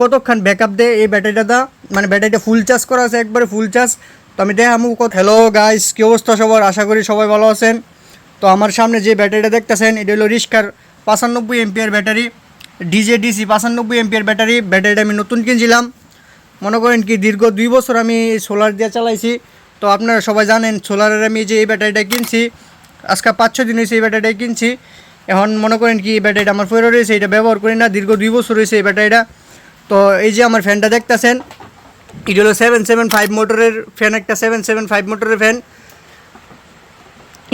কতক্ষণ ব্যাকআপ দেয় এই ব্যাটারিটা মানে ব্যাটারিটা ফুল চার্জ করা আছে, একবারে ফুল চার্জ তো আমি দেখামু কত হ্যালো গাইস কী অবস্থা সবার? আশা করি সবাই ভালো আছেন। তো আমার সামনে যে ব্যাটারিটা দেখতেছেন, এটা হলো রিস্কার পাঁচানব্বই এমপিআর ব্যাটারি ডিজে ডিসি পাঁচানব্বই এমপিআর ব্যাটারি ব্যাটারিটা আমি নতুন কিনছিলাম। মনে করেন কি, দীর্ঘ দুই বছর আমি সোলার দিয়ে চালাইছি। তো আপনারা সবাই জানেন সোলারের আমি যে এই ব্যাটারিটা কিনছি, আজকে পাঁচ ছ দিন হয়েছে এই ব্যাটারিটা কিনছি। এখন মনে করেন কি, এই ব্যাটারিটা আমার ফেরো রয়েছে, এটা ব্যবহার করি না। দীর্ঘ দুই বছর হয়েছে এই ব্যাটারিটা তো এই যে আমার ফ্যানটা দেখতেছেন, এটা হলো সেভেন সেভেন ফাইভ মোটরের ফ্যান, একটা সেভেন সেভেন ফাইভ মোটরের ফ্যান।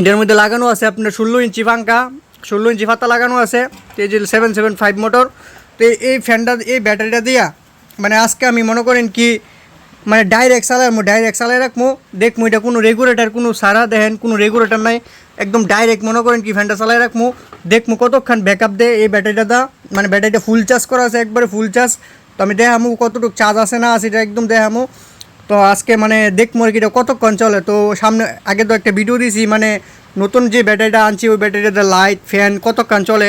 এটার মধ্যে লাগানো আছে আপনার ষোলো ইঞ্চি পাঙ্কা ষোলো ইঞ্চি ফাতা লাগানো আছে এই যে সেভেন সেভেন ফাইভ মোটর। তো এই- এই ফ্যানটা, এই ব্যাটারিটা দিয়া মানে আজকে আমি মনে করেন কি মানে ডাইরেক্ট চালামো ডাইরেক্ট চালাই রাখব দেখব এটা কোনো রেগুলেটার কোনো সারা দেখেন, কোনো রেগুলেটার নাই, একদম ডাইরেক্ট মনে করেন কি ফ্যানটা চালাই রাখব দেখব কতক্ষণ ব্যাকআপ দেয় এই ব্যাটারিটা দা মানে ব্যাটারিটা ফুল চার্জ করা আছে, একবারে ফুল চার্জ তো আমি দেখামু কতটুকু চার্জ আছে না আছে, এটা একদম দেখামু। তো আজকে মানে দেখব আর কি এটা কতক্ষণ চলে। তো সামনে আগে তো একটা ভিডিও দিয়েছি মানে নতুন যে ব্যাটারিটা আনছি, ওই ব্যাটারিটাতে লাইট ফ্যান কতক্ষণ চলে।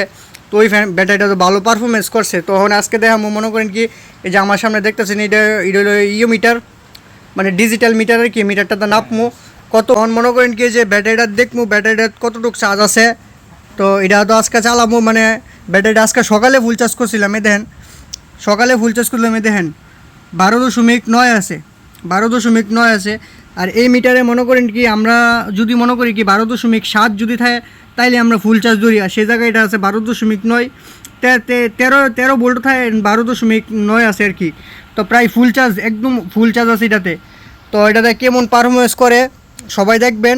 তো ওই ফ্যান ব্যাটারিটা তো ভালো পারফরমেন্স করছে। তো এখন আজকে দেখামো, মনে করেন কি, এই যে আমার সামনে দেখতেছেন, এটা এটা হলো ইও মিটার মানে ডিজিটাল মিটার আর কি মিটারটাতে নাপমু। কত মনে করেন কি যে ব্যাটারিটা দেখমু, ব্যাটারিটা কতটুকু চার্জ আছে। তো এটা তো আজকে চালামু মানে ব্যাটারিটা আজকে সকালে ফুল চার্জ করছিলাম এ দেখেন। সকালে ফুল চার্জ করলাম এ দেখেন, বারো দশমিক নয় আছে, বারো দশমিক নয় আছে। আর এই মিটারে মনে করেন কি, আমরা যদি মনে করি কি, বারো দশমিক সাত যদি থাকে, তাইলে আমরা ফুল চার্জ ধরি। আর সেই জায়গায় এটা আছে বারো দশমিক নয়। তেরো তেরো ভোল্ট থাকে, বারো দশমিক নয় আছে আর কি। তো প্রায় ফুল চার্জ একদম ফুল চার্জ আছে এটাতে। তো এটাতে কেমন পারফরমেন্স করে, সবাই দেখবেন।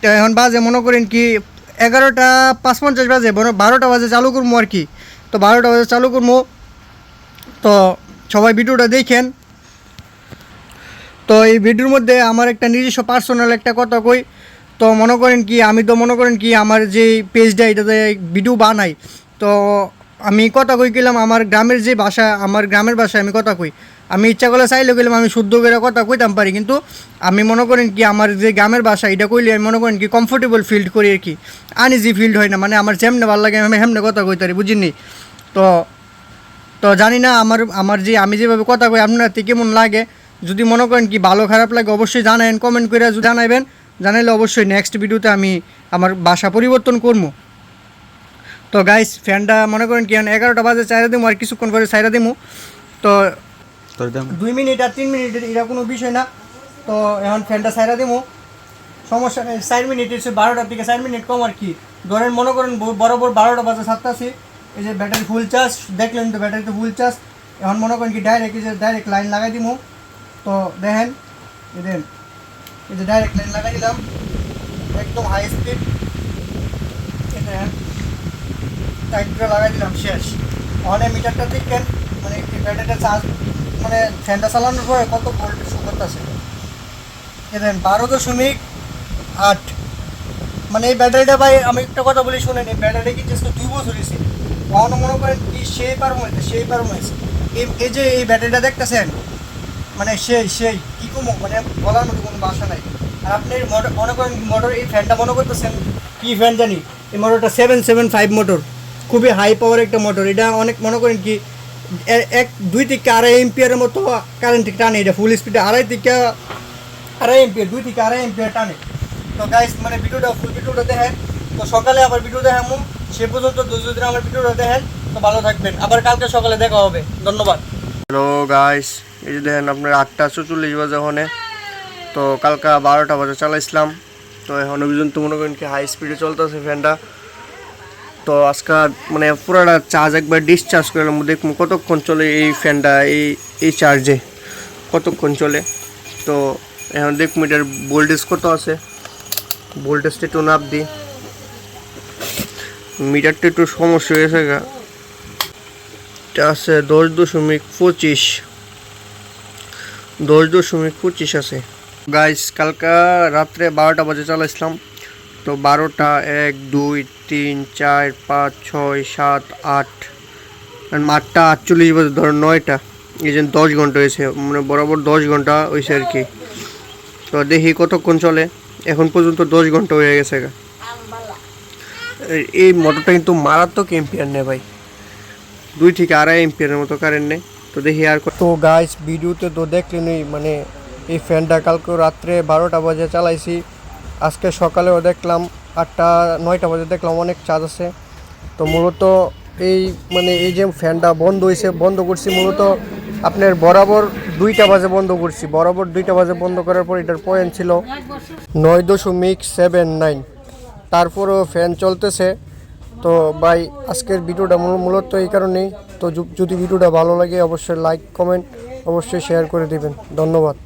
তো এখন বাজে মনে করেন কি, এগারোটা পাঁচ পঞ্চাশ বাজে বারোটা বাজে চালু করব আর কি। তো বারোটা বাজে চালু করব তো সবাই ভিডিওটা দেখেন। তো এই ভিডিওর মধ্যে আমার একটা নিজস্ব পার্সোনাল একটা কথা কই। তো মনে করেন কি, আমি তো মনে করেন কি, আমার যে পেজটা এটাতে ভিডিও বানাই। তো আমি কথা কই গেলাম, আমার গ্রামের যে ভাষা, আমার গ্রামের ভাষায় আমি কথা কই। আমি ইচ্ছা করলে চাইলে গেলাম, আমি শুদ্ধ করে কথা কইতাম পারি, কিন্তু আমি মনে করেন কি, আমার যে গ্রামের ভাষা, এটা কইলে আমি মনে করেন কি কমফোর্টেবল ফিল্ড করি আর কি। আনইজি ফিল্ড হয় না মানে আমার যেমনে ভালো লাগে আমি হেমনে কথা কইতে পারি বুঝিনি? তো তো জানি না আমার আমার যে আমি যেভাবে কথা কই আপনার কেমন লাগে? যদি মনে করেন কি ভালো খারাপ লাগে অবশ্যই জানাবেন কমেন্ট করে যদি জানাবেন জানাইলে অবশ্যই নেক্সট ভিডিওতে আমি আমার ভাষা পরিবর্তন করব তো গাইস ফ্যানটা মনে করেন কি এখন এগারোটা বাজে চাইরা দিমু আর কিছুক্ষণ পরে চাইরা দিমু। তো দুই মিনিট আর তিন মিনিট এটা কোনো বিষয় না। তো এখন ফ্যানটা সাইরা দিমু। সমস্যা নেই চার মিনিট এসে বারোটার থেকে চার মিনিট কম আর কি। ধরেন মনে করেন বরাবর বারোটা বাজে সাতটা সাতটাছি এই যে ব্যাটারি ফুল চার্জ দেখলেন তো ব্যাটারিতে ফুল চার্জ এখন মনে করেন কি ডাইরেক্ট এই যে ডাইরেক্ট লাইন লাগাই দিমু। তো দেখেন, এই দেন এই যে ডাইরেক্ট লাইন লাগাই দিলাম। একদম হাই স্পিড এই দেখেন টাইট করে লাগাই দিলাম, শেষ। অনেক মিটারটা দেখেন মানে ব্যাটারিটা চার্জ মানে ফ্যানটা চালানোর পরে কত ভোল্ট শো করতেছে দেখেন, বারো দশমিক আট। মানে এই ব্যাটারিটা ভাই, আমি একটা কথা বলি, শুনেন, এই ব্যাটারি কি জাস্ট দুই বছর হয়েছে কখনো মনে করেন কি সেই পারফরমেন্স সেই পারফরমেন্স এই এই যে এই ব্যাটারিটা দেখতেছেন মানে সেই সেই, কী কমো মানে বলার মতো কোনো বাসা নাই। আর আপনি মোটর মনে করেন মোটর এই ফ্যানটা মনে করতেছেন, কি ফ্যান জানি, এই মোটরটা সেভেন সেভেন ফাইভ মোটর খুবই হাই পাওয়ার একটা মোটর এটা অনেক, মনে করেন কি এক, দুই থেকে আড়াই এমপিয়ারের মতো কারেন্ট টানে। এটা ফুল স্পিডে আড়াই থেকে আড়াই এমপিয়ার দুই থেকে আড়াই এমপিয়ার টানে। তো গাইস মানে ভিডিওটা ফুল ভিডিওটা দেখেন। তো সকালে আবার ভিডিও দেখামু। সে পর্যন্ত যদি আমার ভিডিওটা দেখেন, তো ভালো থাকবেন। আবার কালকে সকালে দেখা হবে। ধন্যবাদ। হ্যালো গাইস এই যে দেখেন আপনার আটটা চল্লিশ বাজে ওখানে। তো কালকা বারোটা বাজে চালাইছিলাম। তো এখন পর্যন্ত মনে করেন কি হাই স্পিডে চলতেছে ফ্যানটা তো আজকে মানে পুরাটা চার্জ একবার ডিসচার্জ করলাম দেখব কতক্ষণ চলে এই ফ্যানটা এই এই চার্জে কতক্ষণ চলে? তো এখন দেখব এটার ভোল্টেজ কত আছে। ভোল্টেজটা একটু নাপ দিই। মিটারটা একটু সমস্যা হয়েছে গা। এটা আছে দশ দশমিক পঁচিশ। দশ দশমিক পঁচিশ আছে। গাইস কালকা রাত্রে বারোটা বাজে চালাইছিলাম তো বারোটা এক, দুই, তিন, চার, পাঁচ, ছয়, সাত, আট আর আটটা আটচল্লিশ বাজে, ধর নয়টা। এই যে দশ ঘণ্টা হয়েছে মানে বরাবর দশ ঘণ্টা হয়েছে আর কি। তো দেখি কতক্ষণ চলে। এখন পর্যন্ত দশ ঘণ্টা হয়ে গেছে এই- মোটরটা কিন্তু মারাত্মক এম্পিয়ার নেয় ভাই। দুই থেকে আড়াই এম্পিয়ারের মতো কারেন্ট নেয়। তো দেখি আর তো গাইস ভিডিওতে তো দেখলেনই মানে এই ফ্যানটা কালকে রাত্রে বারোটা বাজে চালাইছি। আজকে সকালেও দেখলাম আটটা, নয়টা বাজে দেখলাম অনেক চার্জ আছে। তো মূলত এই মানে এই যে ফ্যানটা বন্ধ হয়েছে বন্ধ করছি মূলত আপনার বরাবর দুইটা বাজে বন্ধ করছি। বরাবর দুইটা বাজে বন্ধ করার পর এটার পয়েন্ট ছিল নয় দশমিক সেভেন নাইন তারপরেও ফ্যান চলতেছে। তো ভাই, আজকের ভিডিওটা মূলত এই কারণেই। তো যদি ভিডিওটা ভালো লাগে, অবশ্যই লাইক কমেন্ট অবশ্যই শেয়ার করে দেবেন। ধন্যবাদ।